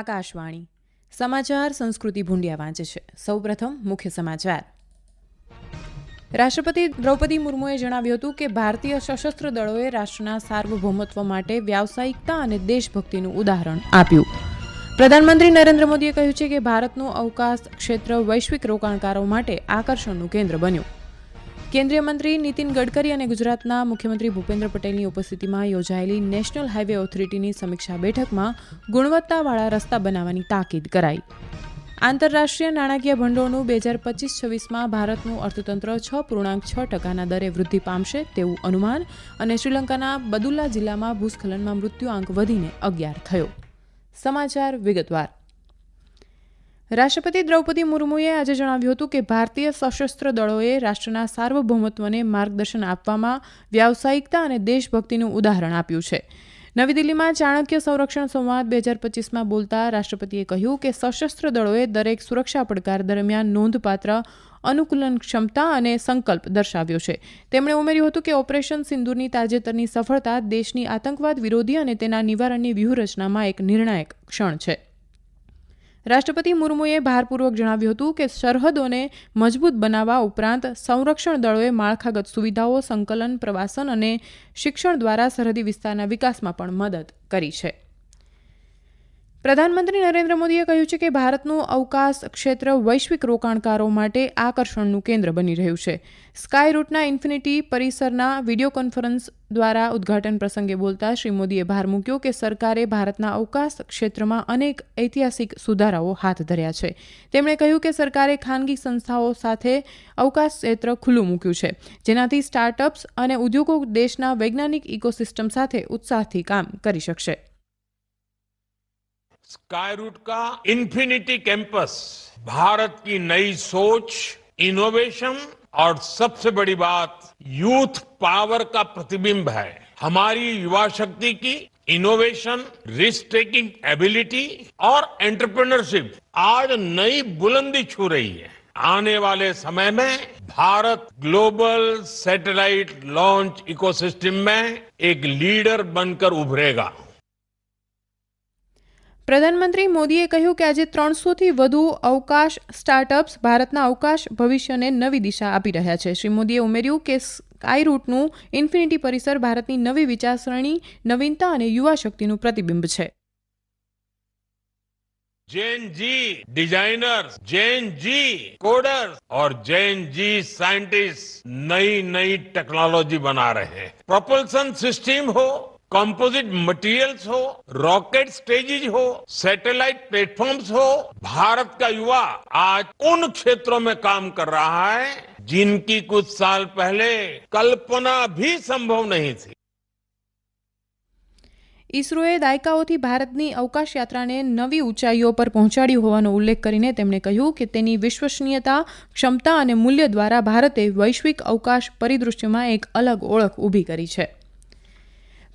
આકાશવાણી. સમાચાર સંસ્કૃતિ ભૂંડિયા વાંચે છે. સૌપ્રથમ મુખ્ય સમાચાર. રાષ્ટ્રપતિ દ્રૌપદી મુર્મુએ જણાવ્યું હતું કે ભારતીય સશસ્ત્ર દળોએ રાષ્ટ્રના સાર્વભૌમત્વ માટે વ્યાવસાયિકતા અને દેશભક્તિનું ઉદાહરણ આપ્યું. પ્રધાનમંત્રી નરેન્દ્ર મોદીએ કહ્યું છે કે ભારતનું અવકાશ ક્ષેત્ર વૈશ્વિક રોકાણકારો માટે આકર્ષણનું કેન્દ્ર બન્યું. કેન્દ્રીય મંત્રી નીતિન ગડકરી અને ગુજરાતના મુખ્યમંત્રી ભૂપેન્દ્ર પટેલની ઉપસ્થિતિમાં યોજાયેલી નેશનલ હાઇવે ઓથોરિટીની સમીક્ષા બેઠકમાં ગુણવત્તાવાળા રસ્તા બનાવવાની તાકીદ કરાઈ. આંતરરાષ્ટ્રીય નાણાકીય ભંડોળનું બે હજાર પચીસ છવ્વીસમાં ભારતનું અર્થતંત્ર છ પૂર્ણાંક છ ટકાના દરે વૃદ્ધિ પામશે તેવું અનુમાન અને શ્રીલંકાના બદુલ્લા જિલ્લામાં ભૂસ્ખલનમાં મૃત્યુઆંક વધીને અગિયાર થયો. સમાચાર વિગતવાર. રાષ્ટ્રપતિ દ્રૌપદી મુર્મુએ આજે જણાવ્યું હતું કે ભારતીય સશસ્ત્ર દળોએ રાષ્ટ્રના સાર્વભૌમત્વને માર્ગદર્શન આપવામાં વ્યાવસાયિકતા અને દેશભક્તિનું ઉદાહરણ આપ્યું છે. નવી દિલ્હીમાં ચાણક્ય સંરક્ષણ સંવાદ બે હજાર પચીસમાં બોલતા રાષ્ટ્રપતિએ કહ્યું કે સશસ્ત્ર દળોએ દરેક સુરક્ષા પડકાર દરમિયાન નોંધપાત્ર અનુકૂલન ક્ષમતા અને સંકલ્પ દર્શાવ્યો છે. તેમણે ઉમેર્યું હતું કે ઓપરેશન સિંદૂરની તાજેતરની સફળતા દેશની આતંકવાદ વિરોધી અને તેના નિવારણની વ્યૂહરચનામાં એક નિર્ણાયક ક્ષણ છે. રાષ્ટ્રપતિ મુર્મુએ ભારપૂર્વક જણાવ્યું હતું કે સરહદોને મજબૂત બનાવવા ઉપરાંત સંરક્ષણ દળોએ માળખાગત સુવિધાઓ, સંકલન, પ્રવાસન અને શિક્ષણ દ્વારા સરહદી વિસ્તારના વિકાસમાં પણ મદદ કરી છે. પ્રધાનમંત્રી નરેન્દ્ર મોદીએ કહ્યું છે કે ભારતનું અવકાશ ક્ષેત્ર વૈશ્વિક રોકાણકારો માટે આકર્ષણનું કેન્દ્ર બની રહ્યું છે. સ્કાય રૂટના ઇન્ફિનિટી પરિસરના વીડિયો કોન્ફરન્સ દ્વારા ઉદ્ઘાટન પ્રસંગે બોલતા શ્રી મોદીએ ભાર મૂક્યો કે સરકારે ભારતના અવકાશ ક્ષેત્રમાં અનેક ઐતિહાસિક સુધારાઓ હાથ ધર્યા છે. તેમણે કહ્યું કે સરકારે ખાનગી સંસ્થાઓ સાથે અવકાશ ક્ષેત્ર ખુલ્લું મૂક્યું છે, જેનાથી સ્ટાર્ટઅપ્સ અને ઉદ્યોગો દેશના વૈજ્ઞાનિક ઇકોસિસ્ટમ સાથે ઉત્સાહથી કામ કરી શકશે. स्काई रूट का इन्फिनिटी कैंपस भारत की नई सोच इनोवेशन और सबसे बड़ी बात यूथ पावर का प्रतिबिंब है। हमारी युवा शक्ति की इनोवेशन रिस्क टेकिंग एबिलिटी और एंटरप्रेन्योरशिप आज नई बुलंदी छू रही है। आने वाले समय में Bharat global satellite launch ecosystem में एक लीडर बनकर उभरेगा। પ્રધાનમંત્રી મોદીએ કહ્યું કે આજે ત્રણસોથી વધુ અવકાશ સ્ટાર્ટઅપ્સ ભારતના અવકાશ ભવિષ્યને નવી દિશા આપી રહ્યા છે શ્રી મોદીએ ઉમેર્યું કે સ્કાય રૂટનું ઇન્ફિનિટી પરિસર ભારતની નવી વિચારસરણી નવીનતા અને યુવા શક્તિનું પ્રતિબિંબ છે Gen Z designers Gen Z coders और जैन जी साइंटिस्ट नई नई टेक्नोलॉजी बना रहे हैं प्रोपल्सन सिस्टम हो कंपोजिट मटेरियल्स हो रॉकेट स्टेजेज हो सैटेलाइट प्लेटफॉर्म्स हो भारत का युवा आज उन क्षेत्रों में काम कर रहा है जिनकी कुछ साल पहले कल्पना भी संभव नहीं थी ઇસરોએ દાયકાઓથી ભારતની અવકાશ યાત્રાને નવી ઊંચાઈઓ પર પહોંચાડી હોવાનો ઉલ્લેખ કરીને તેમણે કહ્યું કે તેની વિશ્વસનીયતા ક્ષમતા અને મૂલ્ય દ્વારા ભારતે વૈશ્વિક અવકાશ પરિદૃશ્યમાં એક અલગ ઓળખ ઊભી કરી છે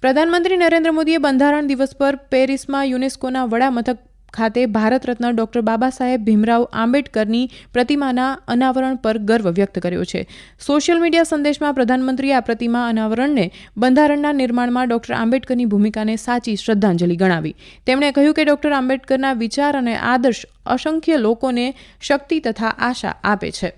પ્રધાનમંત્રી નરેન્દ્ર મોદીએ બંધારણ દિવસ પર પેરિસમાં યુનેસ્કોના વડામથક ખાતે ભારત રત્ન ડોક્ટર બાબા સાહેબ ભીમરાવ આંબેડકરની પ્રતિમાના અનાવરણ પર ગર્વ વ્યક્ત કર્યો છે. સોશિયલ મીડિયા સંદેશમાં પ્રધાનમંત્રીએ આ પ્રતિમા અનાવરણને બંધારણના નિર્માણમાં ડોક્ટર આંબેડકરની ભૂમિકાને સાચી શ્રદ્ધાંજલિ ગણાવી. તેમણે કહ્યું કે ડોક્ટર આંબેડકરના વિચાર અને આદર્શ અસંખ્ય લોકોને શક્તિ તથા આશા આપે છે.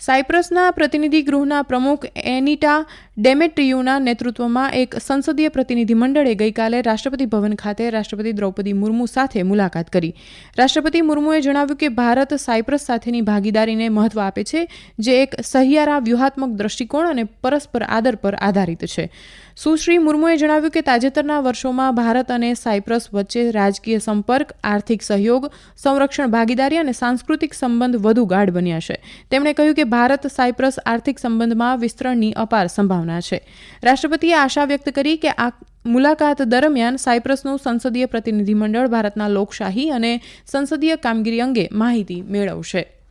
સાયપ્રસના પ્રતિનિધિ ગૃહના પ્રમુખ એનિટા ડેમેટ્રિયુના નેતૃત્વમાં એક સંસદીય પ્રતિનિધિમંડળે ગઈકાલે રાષ્ટ્રપતિ ભવન ખાતે રાષ્ટ્રપતિ દ્રૌપદી મુર્મુ સાથે મુલાકાત કરી. રાષ્ટ્રપતિ મુર્મુએ જણાવ્યું કે ભારત સાયપ્રસ સાથેની ભાગીદારીને મહત્વ આપે છે, જે એક સહિયારા વ્યૂહાત્મક દ્રષ્ટિકોણ અને પરસ્પર આદર પર આધારિત છે. સુશ્રી મુર્મુએ જણાવ્યું કે તાજેતરના વર્ષોમાં ભારત અને સાયપ્રસ વચ્ચે રાજકીય સંપર્ક, આર્થિક સહયોગ, સંરક્ષણ ભાગીદારી અને સાંસ્કૃતિક સંબંધ વધુ ગાઢ બન્યા છે. તેમણે કહ્યું કે ભારત સાયપ્રસ આર્થિક સંબંધમાં વિસ્તરણની અપાર સંભાવના છે. રાષ્ટ્રપતિએ આશા વ્યક્ત કરી કે આ મુલાકાત દરમિયાન સાયપ્રસનું સંસદીય પ્રતિનિધિમંડળ ભારતના લોકશાહી અને સંસદીય કામગીરી અંગે માહિતી મેળવશે.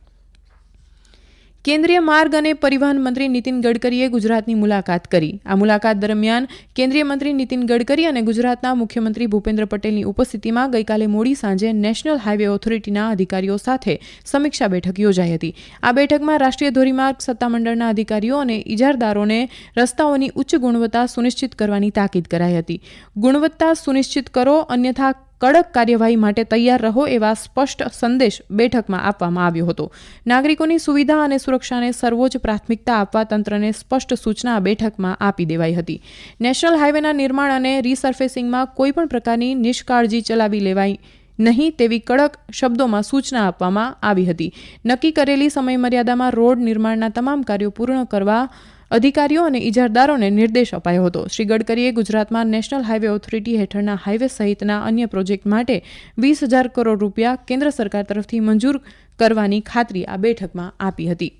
કેન્દ્રીય માર્ગ અને પરિવહન મંત્રી નીતિન ગડકરીએ ગુજરાતની મુલાકાત કરી. આ મુલાકાત દરમિયાન કેન્દ્રીય મંત્રી નીતિન ગડકરી અને ગુજરાતના મુખ્યમંત્રી ભૂપેન્દ્ર પટેલની ઉપસ્થિતિમાં ગઈકાલે મોડી સાંજે નેશનલ હાઈવે ઓથોરિટીના અધિકારીઓ સાથે સમીક્ષા બેઠક યોજાઈ હતી. આ બેઠકમાં રાષ્ટ્રીય ધોરીમાર્ગ સત્તામંડળના અધિકારીઓ અને ઇજારદારોને રસ્તાઓની ઉચ્ચ ગુણવત્તા સુનિશ્ચિત કરવાની તાકીદ કરાઈ હતી. ગુણવત્તા સુનિશ્ચિત કરો, અન્યથા કડક કાર્યવાહી માટે તૈયાર રહો એવા સ્પષ્ટ સંદેશ બેઠકમાં આપવામાં આવ્યો હતો. નાગરિકોની સુવિધા અને સુરક્ષાને સર્વોચ્ચ પ્રાથમિકતા આપવા તંત્રને સ્પષ્ટ સૂચના બેઠકમાં આપી દેવાઈ હતી. નેશનલ હાઈવેના નિર્માણ અને રીસર્ફેસિંગમાં કોઈપણ પ્રકારની નિષ્કાળજી ચલાવી લેવાઈ નહીં તેવી કડક શબ્દોમાં સૂચના આપવામાં આવી હતી. નક્કી કરેલી સમયમર્યાદામાં રોડ નિર્માણના તમામ કાર્યો પૂર્ણ કરવા અધિકારીઓ અને ઇજારદારોને નિર્દેશ અપાયો હતો. શ્રી ગડકરીએ ગુજરાતમાં નેશનલ હાઇવે ઓથોરિટી હેઠળના હાઇવે સહિતના અન્ય પ્રોજેક્ટ માટે વીસ હજાર કરોડ રૂપિયા કેન્દ્ર સરકાર તરફથી મંજૂર કરવાની ખાતરી આ બેઠકમાં આપી હતી.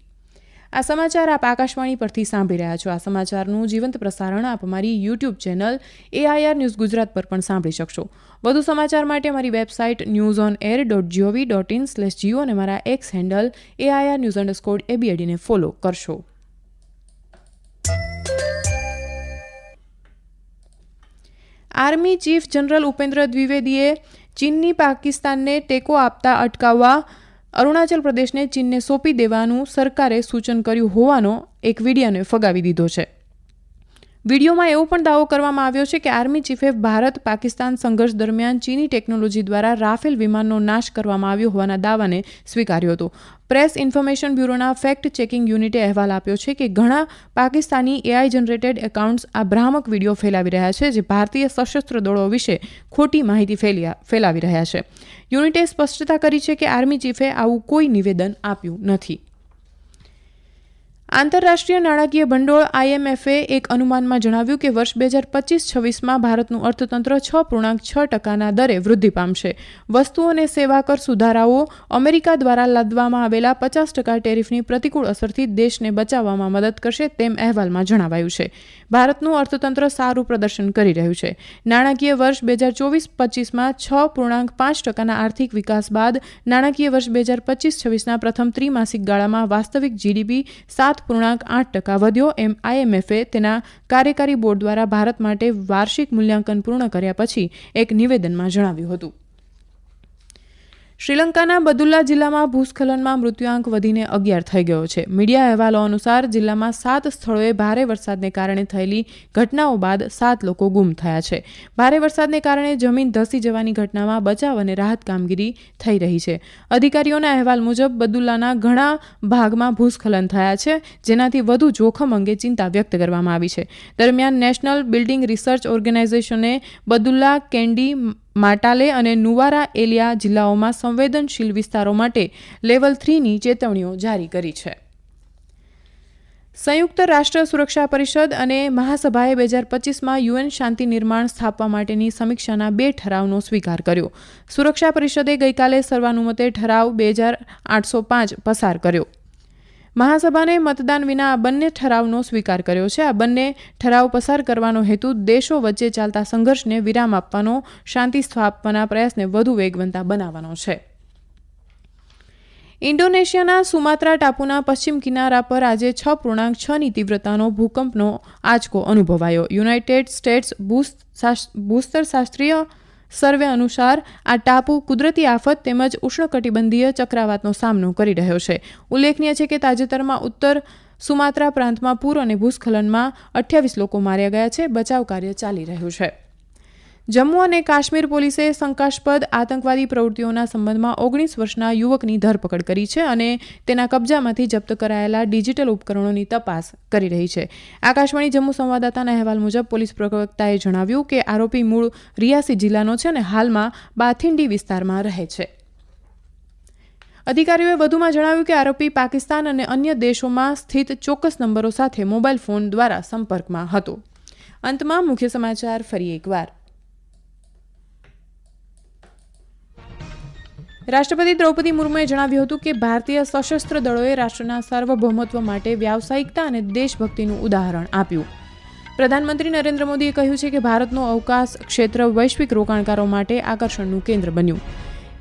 આ સમાચાર આપ આકાશવાણી પરથી સાંભળી રહ્યા છો. આ સમાચારનું જીવંત પ્રસારણ આપ અમારી YouTube channel AIR news Gujarat પર પણ સાંભળી શકશો. વધુ સમાચાર માટે અમારી website news on air dot gov dot in slash Jio અને મારા X handle AIR news underscore એબીએડીને follow કરશો. આર્મી ચીફ જનરલ ઉપેન્દ્ર દ્વિવેદીએ ચીનની પાકિસ્તાનને ટેકો આપતા અટકાવવા અરુણાચલ પ્રદેશને ચીનને સોંપી દેવાનું સરકારે સૂચન કર્યું હોવાનો એક વિડીયોને ફગાવી દીધો છે. વિડીયોમાં એવો પણ દાવો કરવામાં આવ્યો છે કે આર્મી ચીફે ભારત પાકિસ્તાન સંઘર્ષ દરમિયાન ચીની ટેકનોલોજી દ્વારા રાફેલ વિમાનનો નાશ કરવામાં આવ્યો હોવાના દાવાને સ્વીકાર્યો હતો. પ્રેસ ઇન્ફોર્મેશન બ્યુરોના ફેક્ટ ચેકિંગ યુનિટે અહેવાલ આપ્યો છે કે ઘણા પાકિસ્તાની એઆઈ જનરેટેડ એકાઉન્ટ્સ આ ભ્રામક વીડિયો ફેલાવી રહ્યા છે, જે ભારતીય સશસ્ત્ર દળો વિશે ખોટી માહિતી ફેલાવી રહ્યા છે. યુનિટે સ્પષ્ટતા કરી છે કે આર્મી ચીફે આવું કોઈ નિવેદન આપ્યું નથી. આંતરરાષ્ટ્રીય નાણાકીય ભંડોળ આઈએમએફે એક અનુમાનમાં જણાવ્યું કે વર્ષ બે હજાર પચીસ છવ્વીસમાં ભારતનું અર્થતંત્ર છ પૂર્ણાંક છ ટકાના દરે વૃદ્ધિ પામશે. વસ્તુ અને સેવા કર સુધારાઓ અમેરિકા દ્વારા લાદવામાં આવેલા પચાસ ટકા ટેરિફની પ્રતિકૂળ અસરથી દેશને બચાવવામાં મદદ કરશે તેમ અહેવાલમાં જણાવાયું છે. ભારતનું અર્થતંત્ર સારું પ્રદર્શન કરી રહ્યું છે. નાણાકીય વર્ષ બે હજાર ચોવીસ પચીસમાં છ પૂર્ણાંક પાંચ ટકાના આર્થિક વિકાસ બાદ નાણાકીય વર્ષ બે હજાર પચીસ છવ્વીસના પ્રથમ ત્રિમાસિક ગાળામાં વાસ્તવિક જીડીપી સાત પૂર્ણાંક આઠ ટકા વધ્યો. એમ આઈએમએફે તેના કાર્યકારી બોર્ડ દ્વારા ભારત માટે વાર્ષિક મૂલ્યાંકન પૂર્ણ કર્યા પછી એક નિવેદનમાં જણાવ્યું હતું. શ્રીલંકાના બદુલ્લા જિલ્લામાં ભૂસ્ખલનમાં મૃત્યુઆંક વધીને અગિયાર થઈ ગયો છે. મીડિયા અહેવાલો અનુસાર જિલ્લામાં સાત સ્થળોએ ભારે વરસાદને કારણે થયેલી ઘટનાઓ બાદ સાત લોકો ગુમ થયા છે. ભારે વરસાદને કારણે જમીન ધસી જવાની ઘટનામાં બચાવ અને રાહત કામગીરી થઈ રહી છે. અધિકારીઓના અહેવાલ મુજબ બદુલ્લાના ઘણા ભાગમાં ભૂસ્ખલન થયા છે, જેનાથી વધુ જોખમ અંગે ચિંતા વ્યક્ત કરવામાં આવી છે. દરમિયાન નેશનલ બિલ્ડિંગ રિસર્ચ ઓર્ગેનાઇઝેશને બદુલ્લા કેન્ડી માટાલે અને નુવારા એલિયા જિલ્લાઓમાં સંવેદનશીલ વિસ્તારો માટે લેવલ થ્રીની ચેતવણીઓ જારી કરી છે. સંયુક્ત રાષ્ટ્ર સુરક્ષા પરિષદ અને મહાસભાએ બે હજાર પચીસમાં યુએન શાંતિ નિર્માણ સ્થાપવા માટેની સમીક્ષાના બે ઠરાવનો સ્વીકાર કર્યો. સુરક્ષા પરિષદે ગઈકાલે સર્વાનુમતે ઠરાવ બે હજાર આઠસો પાંચ પસાર કર્યો. મહાસભાને મતદાન વિના આ બંને ઠરાવનો સ્વીકાર કર્યો છે. આ બંને ઠરાવ પસાર કરવાનો હેતુ દેશો વચ્ચે ચાલતા સંઘર્ષને વિરામ આપવાનો, શાંતિ સ્થાપવાના પ્રયાસને વધુ વેગવંતા બનાવવાનો છે. ઇન્ડોનેશિયાના સુમાત્રા ટાપુના પશ્ચિમ કિનારા પર આજે છ પૂર્ણાંક છની તીવ્રતાનો ભૂકંપનો આંચકો અનુભવાયો. યુનાઇટેડ સ્ટેટ્સ ભૂસ્તરશાસ્ત્રીય સર્વે અનુસાર આ ટાપુ કુદરતી આફત તેમજ ઉષ્ણકટિબંધીય ચક્રાવાતનો સામનો કરી રહ્યો છે. ઉલ્લેખનીય છે કે તાજેતરમાં ઉત્તર સુમાત્રા પ્રાંતમાં પૂર અને ભૂસ્ખલનમાં અઠ્યાવીસ લોકો માર્યા ગયા છે. બચાવ કાર્ય ચાલી રહ્યું છે. જમ્મુ અને કાશ્મીર પોલીસે શંકાસ્પદ આતંકવાદી પ્રવૃત્તિઓના સંબંધમાં ઓગણીસ વર્ષના યુવકની ધરપકડ કરી છે અને તેના કબજામાંથી જપ્ત કરાયેલા ડિજિટલ ઉપકરણોની તપાસ કરી રહી છે. આકાશવાણી જમ્મુ સંવાદદાતાના અહેવાલ મુજબ પોલીસ પ્રવક્તાએ જણાવ્યું કે આરોપી મૂળ રિયાસી જિલ્લાનો છે અને હાલમાં બાથિંડી વિસ્તારમાં રહે છે. અધિકારીઓએ વધુમાં જણાવ્યું કે આરોપી પાકિસ્તાન અને અન્ય દેશોમાં સ્થિત ચોક્કસ નંબરો સાથે મોબાઈલ ફોન દ્વારા સંપર્કમાં હતો. અંતમાં મુખ્ય સમાચાર ફરી એકવાર. રાષ્ટ્રપતિ દ્રૌપદી મુર્મુએ જણાવ્યું હતું કે ભારતીય સશસ્ત્ર દળોએ રાષ્ટ્રના સાર્વભૌમત્વ માટે વ્યાવસાયિકતા અને દેશભક્તિનું ઉદાહરણ આપ્યું. પ્રધાનમંત્રી નરેન્દ્ર મોદીએ કહ્યું છે કે ભારતનો અવકાશ ક્ષેત્ર વૈશ્વિક રોકાણકારો માટે આકર્ષણનું કેન્દ્ર બન્યું.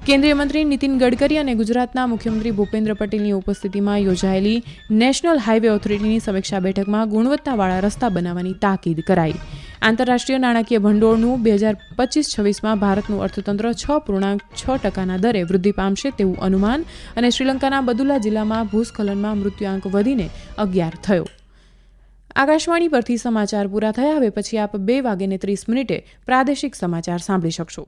કેન્દ્રીય મંત્રી નીતિન ગડકરી અને ગુજરાતના મુખ્યમંત્રી ભૂપેન્દ્ર પટેલની ઉપસ્થિતિમાં યોજાયેલી નેશનલ હાઇવે ઓથોરિટીની સમીક્ષા બેઠકમાં ગુણવત્તાવાળા રસ્તા બનાવવાની તાકીદ કરાઈ. આંતરરાષ્ટ્રીય નાણાકીય ભંડોળનું બે હજાર પચીસ છવ્વીસમાં ભારતનું અર્થતંત્ર છ પૂર્ણાંક છ ટકાના દરે વૃદ્ધિ પામશે તેવું અનુમાન અને શ્રીલંકાના બદુલા જિલ્લામાં ભૂસ્ખલનમાં મૃત્યુઆંક વધીને અગિયાર થયો. આકાશવાણી પરથી સમાચાર પૂરા થયા, હવે પછી આપ બે વાગ્યે ત્રીસ મિનિટે પ્રાદેશિક સમાચાર સાંભળી શકશો.